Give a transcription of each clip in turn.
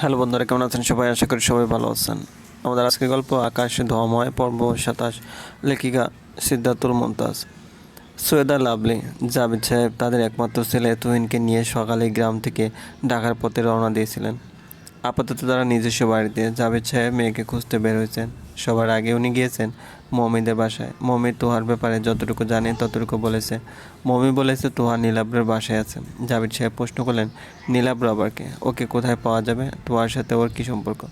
Hello বন্ধুরা, কেমন আছেন সবাই? আশা করি সবাই ভালো আছেন। আমাদের আজকের গল্প আকাশ, ধোয়াময়, পর্ব সাতাশ, লেখিকা সিদ্ধার্থুল মমতাজ। সৈয়দা লাভলি জাভেদ সাহেব তাদের একমাত্র ছেলে তুহিনকে নিয়ে সকালে গ্রাম থেকে ঢাকার পথে রওনা দিয়েছিলেন। আপাতত তারা নিজস্ব বাড়িতে। জাভেদ সাহেব মেয়েকে খুঁজতে বের হয়েছেন। সবার আগে উনি গিয়েছেন মমিদের বাসায়। মমি তোহার ব্যাপারে যতটুকু জানে ততটুকু বলেছে। মমি বলেছে তোহা নীলাব্রের বাসায় আছে। জাভেদ সাহেব প্রশ্ন করলেন, নীলাব্র আবারকে? ওকে কোথায় পাওয়া যাবে? তোহার সাথে ওর কী সম্পর্ক?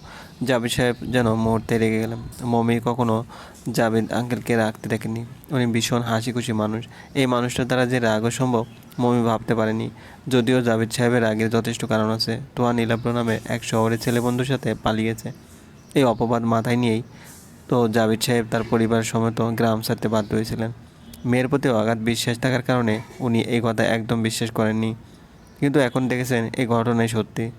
জাভেদ সাহেব যেন মুহূর্তে রেগে গেলেন। মমি কখনো জাভেদ আঙ্কেলকে রাখতে দেখেনি। উনি ভীষণ হাসি খুশি মানুষ। এই মানুষটার দ্বারা যে রাগও সম্ভব, মমি ভাবতে পারেনি। যদিও জাভেদ সাহেবের আগের যথেষ্ট কারণ আছে। তোহা নীলাব্র নামে এক শহরের ছেলে বন্ধুর সাথে পালিয়েছে। এই অপবাদ মাথায় নিয়েই তো জাভেদ সাহেব তার পরিবার সমেত গ্রাম ছাড়তে বাধ্য হয়েছিলেন। মেয়ের প্রতি অগাধ বিশ্বাস থাকার কারণে উনি এই কথা একদম বিশ্বাস করেননি। কিন্তু এখন দেখেছেন এই ঘটনাই সত্যি।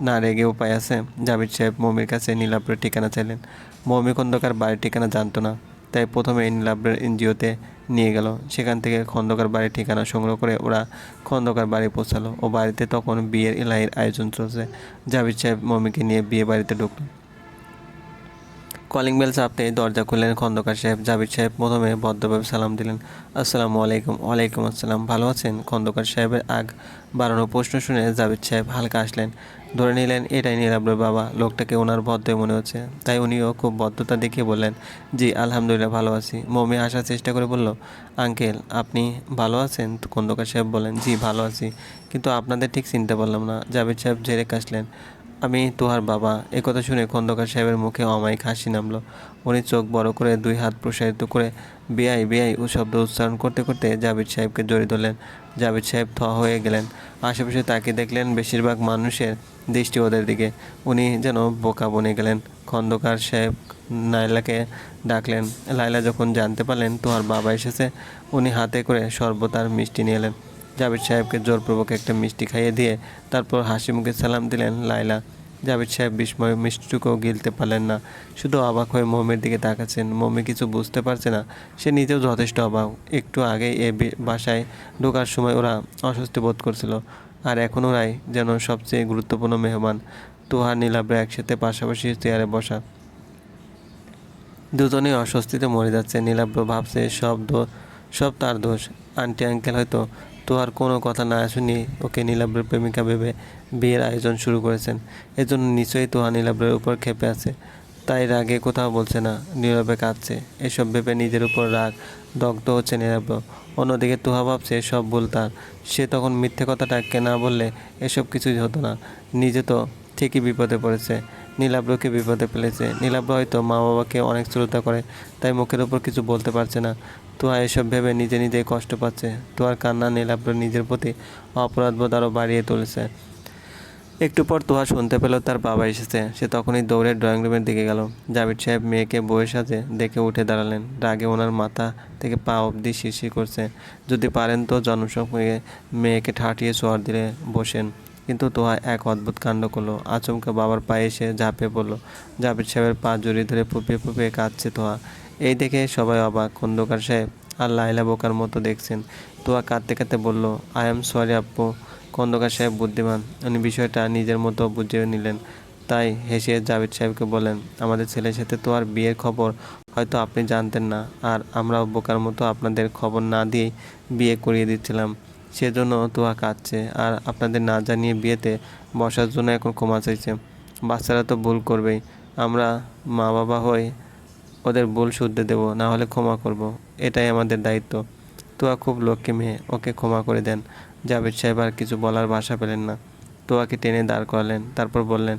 না রেগে উপায় আছে। জাভেদ সাহেব মমির কাছে নীলাব্রের ঠিকানা চাইলেন। মমি খন্দকার বাড়ির ঠিকানা জানতো না। তাই প্রথমে নীলাব্রের এনজিওতে নিয়ে গেল। সেখান থেকে খন্দকার বাড়ির ঠিকানা সংগ্রহ করে ওরা খন্দকার বাড়ি পৌঁছালো। ও বাড়িতে তখন বিয়ের এলাহির আয়োজন চলছে। জাভেদ সাহেব মমিকে নিয়ে বিয়ে বাড়িতে ঢুকলো কলিং বেল চাপতে দরজা খুললেন, খন্দকার সাহেব, জাবির সাহেব, প্রথমে ভদ্রভাবে সালাম দিলেন। আসসালামু আলাইকুম, ওয়ালাইকুম আসসালাম। ভালো আছেন? খন্দকার সাহেবের আগ বাড়ানো প্রশ্ন শুনে জাবির সাহেব হালকা আসলেন ধরে নিলেন, এটাই নীলাব্রের বাবা, লোকটাকে ওনার ভদ্র মনে হচ্ছে। তাই উনিও খুব ভদ্রতা দেখিয়ে বললেন, জি, আলহামদুলিল্লাহ ভালো আছি। মমি আসার চেষ্টা করে বলল, আঙ্কেল, আপনি ভালো আছেন? খন্দকার সাহেব বলেন জি, ভালো আছি। কিন্তু আপনাদের ঠিক চিনতে পারলাম না। জাবির সাহেব জেরে কাশলেন আমি তোহার বাবা। একথা শুনে খন্দকার সাহেবের মুখে অমায়িক হাসি নামলো। উনি চোখ বড় করে দুই হাত প্রসারিত করে বেআই বেআই ও শব্দ উচ্চারণ করতে করতে জাবির সাহেবকে জড়িয়ে ধরলেন। জাবির সাহেব থ হয়ে গেলেন। আশেপাশে তাকে দেখলেন বেশিরভাগ মানুষের দৃষ্টি ওদের দিকে। উনি যেন বোকা বনে গেলেন। খন্দকার সাহেব নাইলাকে ডাকলেন। লাইলা যখন জানতে পারলেন তোহার বাবা এসেছে, উনি হাতে করে সর্বতার মিষ্টি নিয়ে এলেন। জাভেদ সাহেবকে জোরপূর্বক একটা মিষ্টি খাইয়ে দিয়ে তারপর হাসি মুখে সালাম দিলেন লাইলা জাভেদ সাহেব বিস্ময় মিষ্টিটুকুও গিলতে পারলেন না। শুধু অবাক হয়ে মোমের দিকে তাকাচ্ছেন। মোমে কিছু বুঝতে পারছে না। সে নিজেও যথেষ্ট অবাক। একটু আগে এ বাসায় ঢোকার সময় ওরা অস্বস্তি বোধ করছিল। আর এখন ওরাই যেন সবচেয়ে গুরুত্বপূর্ণ মেহমান। তুহার নীলাব্রে একসাথে পাশাপাশি চেয়ারে বসা। দুজনেই অস্বস্তিতে মরে যাচ্ছে। নীলাব্র ভাবছে, সব দোষ সব তার দোষ। আন্টি, আঙ্কেল হয়তো তো আর কোনো কথা না শুনি ওকে নীলাব্রের প্রেমিকা ভেবে বিয়ের আয়োজন শুরু করেছেন। এজন্য নিশ্চয়ই তোহা নীলাব্রের উপর ক্ষেপে আছে। তাই রাগে কোথাও বলছে না নীরবে কাঁদছে। এসব ভেবে নিজের উপর রাগ, দগ্ধ হচ্ছে নীলাব্র অন্যদিকে তোহা ভাবছে, সব ভুল তার। সে তখন মিথ্যে কথাটা না বললে এসব কিছুই হতো না। নিজে তো ঠিকই বিপদে পড়েছে। নীলাব্রকে বিপদে ফেলেছে। নীলাব্র হয়তো মা বাবাকে অনেক শ্রদ্ধা করে, তাই মুখের ওপর কিছু বলতে পারছে না। তোয়া এসব ভেবে নিজে নিজেই কষ্ট পাচ্ছে। তোয়ার কান্না নীলাব্র নিজের প্রতি অপরাধবোধ আরও বাড়িয়ে তুলেছে। একটু পর তোহা শুনতে পেল তার বাবা এসেছে। সে তখনই দৌড়ে ড্রয়িং রুমের দিকে গেল। জাভেদ সাহেব মেয়েকে বউয়ের সাথে দেখে উঠে দাঁড়ালেন। রাগে ওনার মাথা থেকে পা অবধি শিরশির করছে। যদি পারেন তো জনসম্মুখে মেয়েকে ঠাটিয়ে চোয়ার দিলে বসেন। কিন্তু তোহা এক অদ্ভুত কাণ্ড করল। আচমকা বাবার পায়ে এসে ঝাঁপে পড়ল। জাভেদ সাহেবের পা জড়িয়ে ধরে ফুপিয়ে ফুপিয়ে কাঁদছে তোহা। এই দেখে সবাই অবাক। খন্দকার সাহেব আর লাইলা বোকার মতো দেখছেন। তোয়া কাঁদতে কাঁদতে বলল I am sorry Appu Khandakar সাহেব বুদ্ধিমান। উনি বিষয়টা নিজের মতো বুঝে নিলেন। তাই হেসে জাভেদ সাহেবকে বলেন আমাদের ছেলের সাথে তো আর বিয়ের খবর হয়তো আপনি জানতেন না। আর আমরাও বোকার মতো আপনাদের খবর না দিয়েই বিয়ে করিয়ে দিচ্ছিলাম। সেজন্য তোয়া কাঁদছে। আর আপনাদের না জানিয়ে বিয়েতে বসার জন্য এখন ক্ষমা চাইছে। বাচ্চারা তো ভুল করবেই। আমরা মা বাবা হয়ে ওদের ভুল শুদ্ধে দেবো না হলে ক্ষমা করব। এটাই আমাদের দায়িত্ব। তোয়া খুব লক্ষ্মী মেয়ে, ওকে ক্ষমা করে দেন। জাভেদ সাহেব আর কিছু বলার ভাষা পেলেন না। তোয়াকে টেনে দাঁড় করালেন, তারপর বললেন,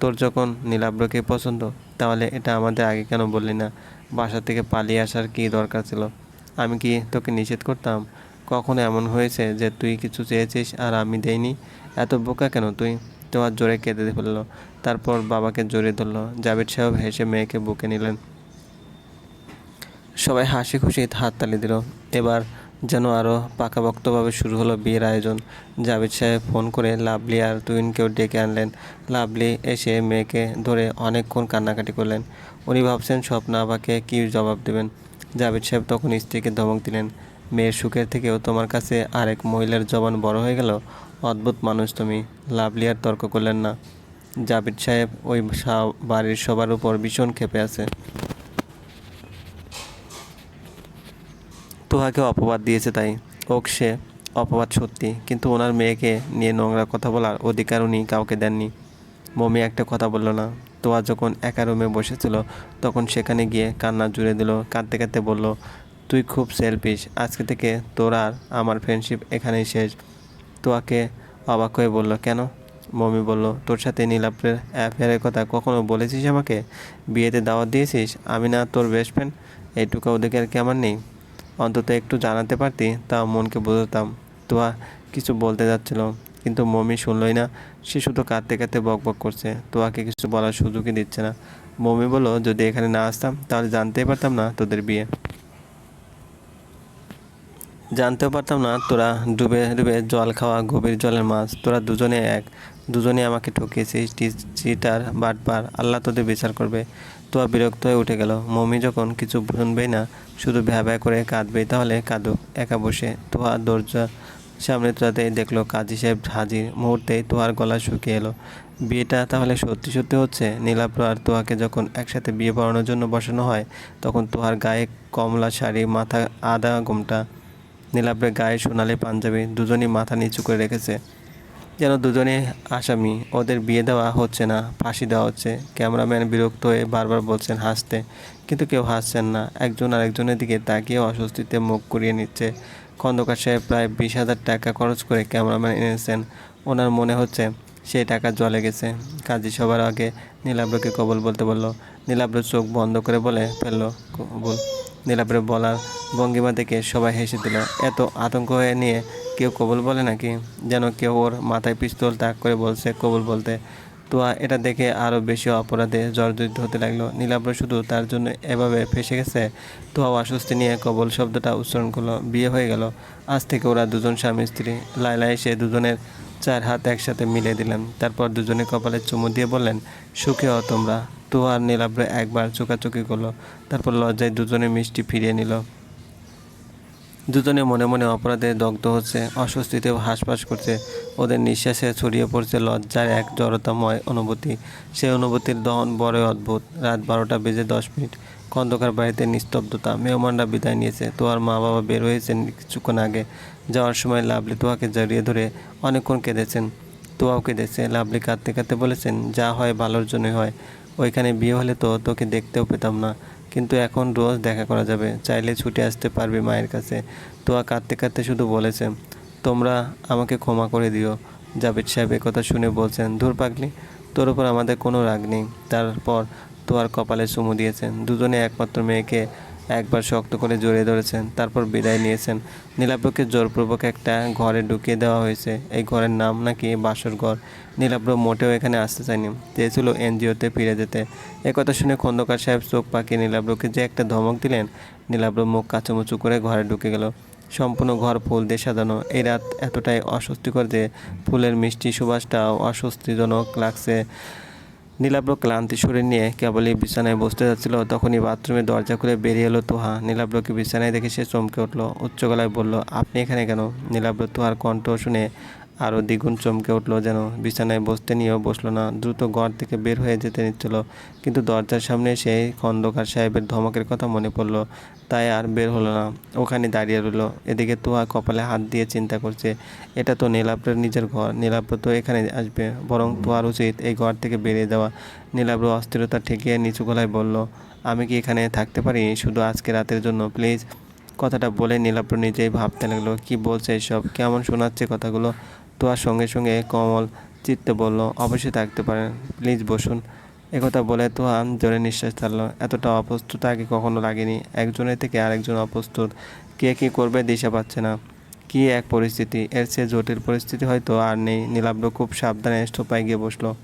তোর যখন নীলাব্রকে পছন্দ, তাহলে এটা আমাদের আগে কেন বললি না? বাসা থেকে পালিয়ে আসার কি দরকার ছিল? আমি কি তোকে নিষেধ করতাম? কখনো এমন হয়েছে যে তুই কিছু চেয়েছিস আর আমি দেইনি? এত বোকা কেন তুই? তোমার জোরে কেঁদে ফেলল। তারপর বাবাকে জোরে ধরলো। জাভেদ সাহেব হেসে মেয়েকে বুকে নিলেন। সবাই হাসি খুশি হাততালি দিল। এবার যেন আরও পাকাপোক্তভাবে শুরু হলো বিয়ের আয়োজন। জাভেদ সাহেব ফোন করে, লাভলি আর তুইনকেও ডেকে আনলেন। লাভলি এসে মেয়েকে ধরে অনেকক্ষণ কান্নাকাটি করলেন। উনি ভাবছেন, স্বপ্না আবাকে কী জবাব দেবেন? জাভেদ সাহেব তখন স্ত্রীকে ধমক দিলেন। মেয়ের সুখের থেকেও তোমার কাছে আরেক মহিলার জবান বড় হয়ে গেল? অদ্ভুত মানুষ তুমি। লাভলি আর তর্ক করলেন না। জাবির সাহেব ওই বাড়ির সবার উপর ভীষণ ক্ষেপে আছে। তোহাকে অপবাদ দিয়েছে তাই। ওক সে অপবাদ সত্যি, কিন্তু ওনার মেয়েকে নিয়ে নোংরা কথা বলার অধিকার উনি কাউকে দেননি। মমি একটা কথা বলল না। তোয়া যখন একা রুমে বসেছিল, তখন সেখানে গিয়ে কান্না জুড়ে দিল, কাঁদতে কাঁদতে বলল তুই খুব সেলফিশ আজকে থেকে তোর আর আমার ফ্রেন্ডশিপ এখানেই শেষ। তোয়াকে অবাক হয়ে বলল, কেন? মমি বলল, তোর সাথে নীলাপ্রের অ্যাফেয়ারের কথা কখনো বলেছিস আমাকে? বিয়েতে দাওয়াত দিয়েছিস? আমি না তোর বেস্ট ফ্রেন্ড এইটুকু অধিকার কি আমার নেই? অন্তত একটু জানাতে পারতি তা মনকে বোঝাতাম। তোয়া কিছু বলতে যাচ্ছিল, কিন্তু মমি শুনলই না। সে শুধু কাঁদতে কাঁদতে বক বক করছে। তোয়াকে কিছু বলার সুযোগই দিচ্ছে না। মমি বলল, যদি এখানে না আসতাম, তাহলে জানতেই পারতাম না তোদের বিয়ে। জানতেও পারতাম না, তোরা ডুবে ডুবে জল খাওয়া গভীর জলের মাছ, তোরা দুজনে এক দুজনে আমাকে ঠকিয়েছিস চিটার বাটবার আল্লাহ তোদের বিচার করবে। তোয়া বিরক্ত হয়ে উঠে গেল। মমি যখন কিছু শুনবেই না, শুধু ভ্যা ভ্যা করে কাঁদবেই তাহলে কাঁদুক একা বসে। তোয়া দরজা সামনে তোয়াতেই দেখল, কাজী সাহেব হাজির। মুহূর্তেই তোয়ার গলা শুকিয়ে এলো। বিয়েটা তাহলে সত্যি সত্যি হচ্ছে? নীলাপ্র আর তোয়াকে যখন একসাথে বিয়ে পড়ানোর জন্য বসানো হয়, তখন তোহার গায়ে কমলা শাড়ি, মাথা আদা ঘোমটা নীলাব্রের গায়ে সোনালি পাঞ্জাবি দুজনই মাথা নিচু করে রেখেছে। যেন দুজনে আসামি, ওদের বিয়ে দেওয়া হচ্ছে না, ফাঁসি দেওয়া হচ্ছে। ক্যামেরাম্যান বিরক্ত হয়ে বারবার বলছেন, হাসতে। কিন্তু কেউ হাসছেন না। একজন আরেকজনের দিকে তাকিয়ে অস্বস্তিতে মুখ করিয়ে নিচ্ছে। খন্দকার সাহেব প্রায় বিশ হাজার টাকা খরচ করে ক্যামেরাম্যান এনেছেন। ওনার মনে হচ্ছে সেই টাকা জলে গেছে। কাজী সবার আগে নীলাব্রকে কবল বলতে বলল। নীলাব্র চোখ বন্ধ করে বলে ফেলল, কবুল। নীলাব্রের বলার ভঙ্গিমা দেখে সবাই হেসে দিল। এত আতঙ্ক হয়ে নিয়ে কেউ কবল বলে নাকি? যেন কেউ ওর মাথায় পিস্তল তাক করে বলছে, কবল বলতে। তোয়া এটা দেখে আরও বেশি অপরাধে জর্জরিত হতে লাগল। নীলাব্র শুধু তার জন্য এভাবে ফেসে গেছে? তোয়া অস্বস্তি নিয়ে কবল শব্দটা উচ্চারণ করল। বিয়ে হয়ে গেল। আজ থেকে ওরা দুজন স্বামী স্ত্রী। লাইলা এসে দুজনের চার হাত একসাথে মিলিয়ে দিলেন। তারপর দুজনে কপালে চুমু দিয়ে বললেন, সুখে হও তোমরা। তো আর নীলাব্র একবার চোকাচুকি করল। তারপর লজ্জায় দুজনে মিষ্টি ফিরিয়ে নিল। দুজনে মনে মনে অপরাধে দগ্ধ হচ্ছে, অস্বস্তিতেও হাঁসফাঁস করছে। ওদের নিঃশ্বাসে ছড়িয়ে পড়ছে লজ্জার এক জড়তাময় অনুভূতি। সেই অনুভূতির দহন বড়ই অদ্ভুত। রাত বারোটা বেজে দশ মিনিট। খন্দকার বাড়িতে নিস্তব্ধতা। মেহমানরা বিদায় নিয়েছে। তোয়ার মা বাবা বের হয়েছেন কিছুক্ষণ আগে। যাওয়ার সময় লাভলি তোয়াকে জড়িয়ে ধরে অনেকক্ষণ কেঁদেছেন। তোয়াও কেঁদেছে। লাভলি কাঁদতে কাঁদতে বলেছেন, যা হয় ভালোর জন্যই হয়। ওইখানে বিয়ে হলে তো তোকে দেখতেও পেতাম না। কিন্তু এখন রোজ দেখা করা যাবে। চাইলে ছুটে আসতে পারবে মায়ের কাছে। তোয়া কাঁদতে কাঁদতে শুধু বলেছে, তোমরা আমাকে ক্ষমা করে দিও। জাভেদ সাহেব কথা শুনে বলছেন, ধুর পাগলি, তোর ওপর আমাদের কোনো রাগ নেই। তারপর তোয়ার কপালে চুমু দিয়েছেন। দুজনে একমাত্র মেয়েকে একবার শক্ত করে জড়িয়ে ধরেছেন, তারপর বিদায় নিয়েছেন। নীলাব্রকে জোরপূর্বক একটা ঘরে ঢুকিয়ে দেওয়া হয়েছে। এই ঘরের নাম নাকি বাসর ঘর। নীলাব্র মোটেও এখানে আসতে চায়নি। চেয়েছিল এনজিওতে ফিরে যেতে। একথা শুনে খন্দকার সাহেব চোখ পাকিয়ে নীলাব্রকে যে একটা ধমক দিলেন, নীলাব্র মুখ কাচুমুচু করে ঘরে ঢুকে গেল। সম্পূর্ণ ঘর ফুল দিয়ে সাজানো। এই রাত এতটাই অস্বস্তিকর যে ফুলের মিষ্টি সুবাসটাও অস্বস্তিজনক লাগছে। নীলাব্র ক্লান্তি শরীর নিয়ে কেবলই বিছানায় বসতে যাচ্ছিল। তখনই বাথরুমে দরজা খুলে বেরিয়ে এলো তোহা। নীলাব্রকে বিছানায় দেখে সে চমকে উঠল উচ্চ গলায় বলল, আপনি এখানে কেন? নীলাব্র তোহার কণ্ঠ শুনে আরও দ্বিগুণ চমকে উঠল যেন। বিছানায় বসতে নিয়েও বসল না। দ্রুত ঘর থেকে বের হয়ে যেতে নিচ্ছিল। কিন্তু দরজার সামনে সেই খন্দকার সাহেবের ধমকের কথা মনে পড়ল। তাই আর বের হলো না। ওখানে দাঁড়িয়ে রইল। এদিকে তোহা কপালে হাত দিয়ে চিন্তা করছে, এটা তো নীলাব্রের নিজের ঘর। নীলাব্র তো এখানে আসবে। বরং তোয়ার উচিত এই ঘর থেকে বেরিয়ে যাওয়া। নীলাব্র অস্থিরতা ঠেকিয়ে নিচু গলায় বলল, আমি কি এখানে থাকতে পারি? শুধু আজকে রাতের জন্য, প্লিজ। কথাটা বলে নীলাব্র নিজেই ভাবতে লাগল, কি বলছে এসব? কেমন শোনাচ্ছে কথাগুলো? তোয়ার সঙ্গে সঙ্গে কমল চিত্তে বলল, অবশ্যই থাকতে পারেন, প্লিজ বসুন। একথা বলে তোহা জোরে নিঃশ্বাস ছাড়লো। এতটা অপ্রস্তুত আগে কখনো লাগেনি। একজনের থেকে আরেকজন অপ্রস্তুত। কে কী করবে দিশা পাচ্ছে না। কি এক পরিস্থিতি। এর চেয়ে জটিল পরিস্থিতি হয়তো আর নেই। নীলাব্র খুব সাবধানে স্টোপায় গিয়ে বসল।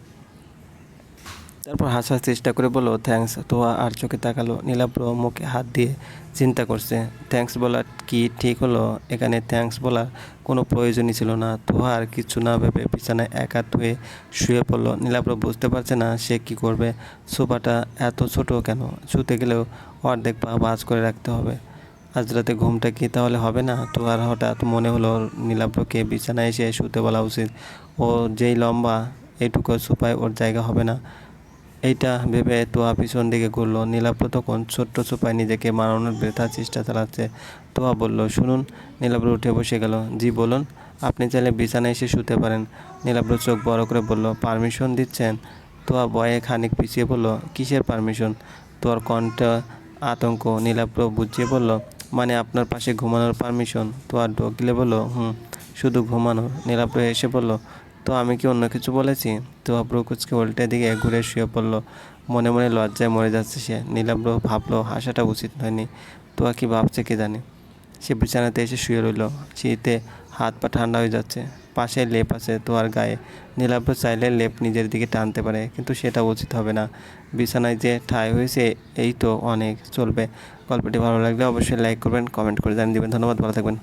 তারপর হাসার চেষ্টা করে বলল, থ্যাঙ্কস। তোয়া আর চোখে তাকালো। নীলাব্র মুখে হাত দিয়ে চিন্তা করছে থ্যাঙ্কস বলা কি ঠিক হলো? এখানে থ্যাঙ্কস বলার কোনো প্রয়োজনই ছিল না। তোহা আর কিছু না ভেবে বিছানায় এক হয়ে শুয়ে পড়ল। নীলাব্র বুঝতে পারছে না সে কি করবে। সোফাটা এত ছোট কেন? শুতে গেলেও অর্ধেক পা বাজ করে রাখতে হবে। আজ রাতে ঘুমটা কি তাহলে হবে না? তো আর হঠাৎ মনে হলো নীলাব্রকে বিছানায় এসে শুতে বলা উচিত। ও যেই লম্বা এইটুকু সুপায় ওর জায়গা হবে না। এইটা ভেবে তোয়া পিছন দিকে ঘুরলো। নীলাব্র তখন ছোট্ট সুপায় নিজেকে মারানোর বৃথা চেষ্টা চালাচ্ছে। তোয়া বলল, শুনুন। নীলাব্র উঠে বসে গেল। জি, বলুন। আপনি চাইলে বিছানায় এসে শুতে পারেন। নীলাব্র চোখ বড় করে বলল, পারমিশন দিচ্ছেন? তোয়া ভয়ে খানিক পিছিয়ে বলল কিসের পারমিশন? তোর কণ্ঠ আতঙ্ক। নীলাব্র বুঝিয়ে বলল মানে আপনার পাশে ঘুমানোর পারমিশন? তোয়া ডকিলে বলল, হুম, শুধু ঘুমানো নীলাব্র এসে বলল তো আমি কি অন্য কিছু বলেছি? তো প্রকুচকে উল্টে দিকে ঘুরে শুয়ে পড়ল। মনে মনে লজ্জায় মরে যাচ্ছে সে। নীলাব্র ভাবলো, হাসাটা উচিত হয়নি। তো আর কি ভাবছে কে জানে? সে বিছানাতে এসে শুয়ে রইল। শীতে হাত পা ঠান্ডা হয়ে যাচ্ছে। পাশে লেপ আছে তোয়ার গায়ে। নীলাব্র চাইলে লেপ নিজের দিকে টানতে পারে, কিন্তু সেটা উচিত হবে না। বিছানায় যে ঠাই হয়েছে, এই তো অনেক চলবে। গল্পটি ভালো লাগলে অবশ্যই লাইক করবেন, কমেন্ট করে জানিয়ে দেবেন। ধন্যবাদ, ভালো থাকবেন।